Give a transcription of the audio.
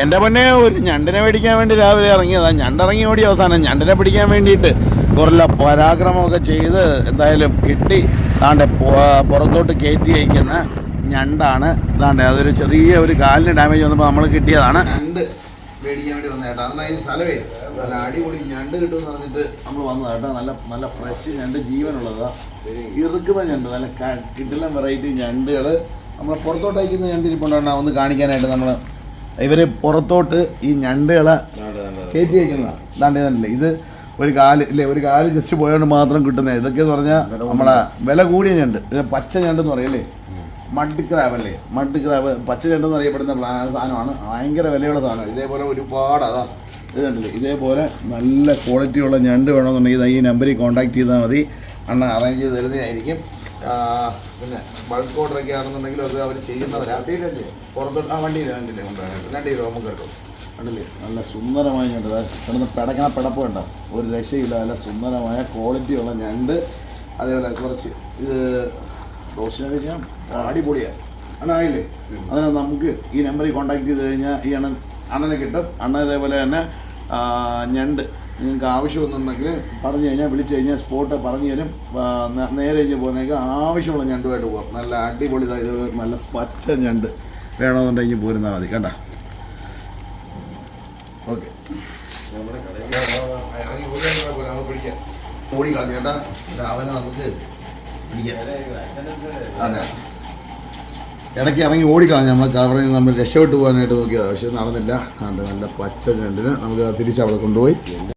എന്റെ പൊന്നെ ഒരു ഞണ്ടിനെ പിടിക്കാൻ വേണ്ടി രാവിലെ ഇറങ്ങിയതാണ് ഞണ്ടിറങ്ങി ഓടി അവസാനം ഞണ്ടിനെ പിടിക്കാൻ വേണ്ടിയിട്ട് കുറല്ല പരാക്രമമൊക്കെ ചെയ്ത് എന്തായാലും കിട്ടി. താണ്ടെ പുറത്തോട്ട് കയറ്റി അയക്കുന്ന ഞണ്ടാണ്. ഇതാണ്ട് അതൊരു ചെറിയ ഒരു കാലിന് ഡാമേജ് വന്നപ്പോൾ നമ്മൾ കിട്ടിയതാണ്. ഞണ്ട് മേടിക്കാൻ വേണ്ടി വന്ന ചേട്ടാ അന്ന് സ്ഥലമേ? നല്ല അടിപൊളി ഞണ്ട് കിട്ടുമെന്ന് പറഞ്ഞിട്ട് നമ്മൾ വന്നതാണ് കേട്ടോ. നല്ല നല്ല ഫ്രഷ് ഞണ്ട് ജീവനുള്ളതാണ് ഇറുക്കുന്ന ഞണ്ട് നല്ല കിട്ടില്ല വെറൈറ്റി ഞണ്ടുകൾ നമ്മൾ പുറത്തോട്ട് അയക്കുന്ന ഞണ്ട് ഒന്ന് കാണിക്കാനായിട്ട് നമ്മൾ ഇവർ പുറത്തോട്ട് ഈ ഞണ്ടുകളെ കയറ്റി അയക്കുന്നതാണ് ദാണ്ടേ ഇതല്ലേ ഇത് ഒരു കാൽ ഇല്ലേ ഒരു കാൽ ജസ്റ്റ് പോയോണ്ട് മാത്രം കിട്ടുന്ന. ഇതൊക്കെ എന്ന് പറഞ്ഞാൽ നമ്മളെ വില കൂടിയ ഞണ്ട്. ഇത് പച്ച ഞണ്ട് എന്ന് പറയല്ലേ മഡ് ക്രാബ് അല്ലേ? മഡ് ക്രാബ് പച്ച ഞണ്ട് എന്ന് അറിയപ്പെടുന്ന സാധനമാണ്. ഭയങ്കര വിലയുള്ള സാധനമാണ് ഇതേപോലെ ഒരുപാട് അതാ. ഇത് കണ്ടില്ലേ? ഇതേപോലെ നല്ല ക്വാളിറ്റിയുള്ള ഞണ്ട് വേണമെന്നുണ്ടെങ്കിൽ ഈ നമ്പറിൽ കോൺടാക്ട് ചെയ്താൽ മതി. അണ്ണ അറേഞ്ച് ചെയ്ത് തരുന്നതായിരിക്കും. പിന്നെ ബൾക്ക് ഓർഡർ ഒക്കെ ആണെന്നുണ്ടെങ്കിൽ അത് അവർ ചെയ്യുന്നവരാണ് പുറത്തോട്ട് ആ വണ്ടിയിൽ കണ്ടില്ലേ കൊണ്ടുപോകാനായിട്ട് രണ്ട് കിലോ നമുക്ക് കേട്ടോ. കണ്ടില്ലേ? നല്ല സുന്ദരമായ ഞണ്ട്. കിടന്ന് പിടക്കണ പിടപ്പ് കണ്ടോ. ഒരു രക്ഷയില്ല. നല്ല സുന്ദരമായ ക്വാളിറ്റി ഉള്ള ഞണ്ട്. അതേപോലെ കുറച്ച് ഇത് റോസ്റ്റിനെ കഴിക്കാം. അടിപൊളിയാണ് അണ്ണ ആയില്ലേ? അതിന് നമുക്ക് ഈ നമ്പറിൽ കോൺടാക്ട് ചെയ്ത് കഴിഞ്ഞാൽ ഈ അണ്ണൻ അണ്ണനെ കിട്ടും. അണ്ണൻ ഇതേപോലെ തന്നെ ഞണ്ട്. നിങ്ങൾക്ക് ആവശ്യമെന്നുണ്ടെങ്കിൽ പറഞ്ഞു കഴിഞ്ഞാൽ വിളിച്ചു കഴിഞ്ഞാൽ സ്പോട്ട് പറഞ്ഞു തരും. നേരെ കഴിഞ്ഞ് പോകുന്നേക്ക് ആവശ്യമുള്ള ഞണ്ടുമായിട്ട് പോകാം നല്ല അടിപൊളി ഇതാ ഇതൊരു നല്ല പച്ച ഞണ്ട്. വേണമെന്നുണ്ടെങ്കിൽ പോരുന്നാൽ മതി കണ്ട? ഓക്കെ. ഓടിക്കാം ചേട്ടാ രാവിലെ നമുക്ക് പിടിക്കാം. അതെ. ഇടയ്ക്ക് ഇറങ്ങി ഓടിക്കളഞ്ഞു നമ്മൾ കവറിൽ നമ്മൾ രക്ഷപ്പെട്ടു പോകാനായിട്ട് നോക്കിയതാണ് പക്ഷെ നടന്നില്ല. അതുകൊണ്ട് നല്ല പച്ച ഞണ്ടിന് നമുക്ക് തിരിച്ച് അവിടെ കൊണ്ടുപോയി.